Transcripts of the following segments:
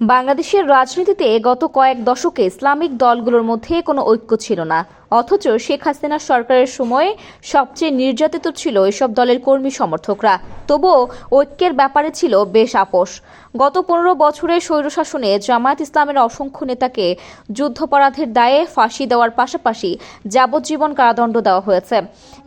বাংলাদেশের রাজনীতিতে গত কয়েক দশকে ইসলামিক দলগুলোর মধ্যে কোনো ঐক্য ছিল না। অথচ শেখ হাসিনা সরকারের সময়ে সবচেয়ে নির্যাতিত ছিল এসব দলের কর্মী সমর্থকরা। তবুও ঐক্যের ব্যাপারে ছিল বেশ আপোষ। গত পনেরো বছরের স্বৈরশাসনে জামায়াত ইসলামের অসংখ্য নেতাকে যুদ্ধাপরাধের দায়ে ফাঁসি দেওয়ার পাশাপাশি যাবজ্জীবন কারাদণ্ড দেওয়া হয়েছে।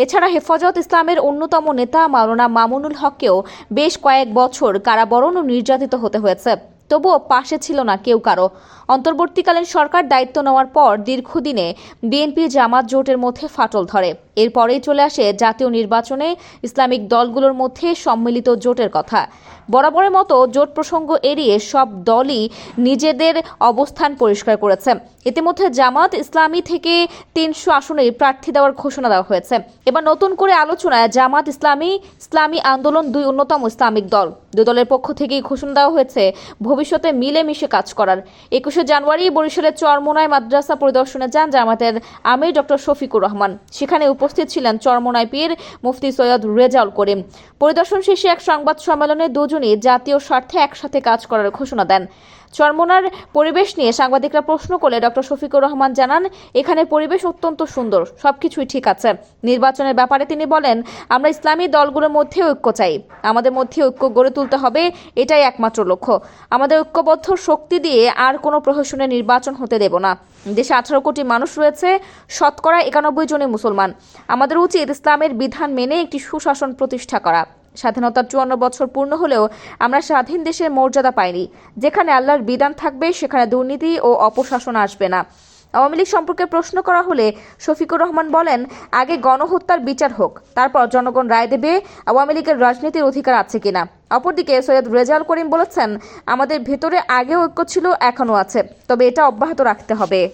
এছাড়া হেফাজত ইসলামের অন্যতম নেতা মাওলানা মামুনুল হককেও বেশ কয়েক বছর কারাবরণ ও নির্যাতিত হতে হয়েছে। তবুও পাশে ছিল না কেউ কারও। অন্তর্বর্তীকালীন সরকার দায়িত্ব নেওয়ার পর দীর্ঘদিনে বিএনপি জামাত জোটের মধ্যে ফাটল ধরে। এরপরেই চলে আসে জাতীয় নির্বাচনে ইসলামিক দলগুলোর মধ্যে সম্মিলিত জোটের কথা। বরাবরের মতো জোট প্রসঙ্গ এড়িয়ে সব দলই নিজেদের অবস্থান পরিষ্কার করেছে। ইতিমধ্যে জামাত ইসলামী থেকে তিনশো আসনে প্রার্থী দেওয়ার ঘোষণা দেওয়া হয়েছে। এবার নতুন করে আলোচনায় জামাত ইসলামী ইসলামী আন্দোলন দুই অন্যতম ইসলামিক দল। দুই দলের পক্ষ থেকেই ঘোষণা দেওয়া হয়েছে, ভবিষ্যতে মিলেমিশে কাজ করার। একুশে জানুয়ারি বরিশালের চরমোনায় মাদ্রাসা পরিদর্শনে যান জামাতের আমির ডক্টর শফিকুর রহমান। সেখানে উপস্থিত ছিলেন চরমোনাই পীর মুফতি সৈয়দ রেজাউল করিম। পরিদর্শন শেষে এক সংবাদ সম্মেলনে দুজনই জাতীয় স্বার্থে একসাথে কাজ করার ঘোষণা দেন। চরমোনার পরিবেশ নিয়ে সাংবাদিকরা প্রশ্ন করলে ডক্টর শফিকুর রহমান জানান, এখানে পরিবেশ অত্যন্ত সুন্দর, সবকিছুই ঠিক আছে। নির্বাচনের ব্যাপারে তিনি বলেন, আমরা ইসলামী দলগুলোর মধ্যে ঐক্য চাই। আমাদের মধ্যে ঐক্য গড়ে তুলতে হবে, এটাই একমাত্র লক্ষ্য। আমাদের ঐক্যবদ্ধ শক্তি দিয়ে আর কোনো প্রহসনের নির্বাচন হতে দেব না। দেশে আঠারো কোটি মানুষ রয়েছে, শতকরা একানব্বই জনই মুসলমান। আমাদের উচিত ইসলামের বিধান মেনে একটি সুশাসন প্রতিষ্ঠা করা। স্বাধীনতার চুয়ান্ন বছর পূর্ণ হলেও আমরা স্বাধীন দেশের মর্যাদা পাইনি। যেখানে আল্লাহর বিধান থাকবে, সেখানে দুর্নীতি ও অপশাসন আসবে না। আওয়ামী লীগ সম্পর্কে প্রশ্ন করা হলে শফিকুর রহমান বলেন, আগে গণহত্যার বিচার হোক, তারপর জনগণ রায় দেবে আওয়ামী লীগের রাজনীতির অধিকার আছে কিনা। অপরদিকে সৈয়দ রেজাউল করিম বলেছেন, আমাদের ভেতরে আগেও ঐক্য ছিল, এখনও আছে। তবে এটা অব্যাহত রাখতে হবে।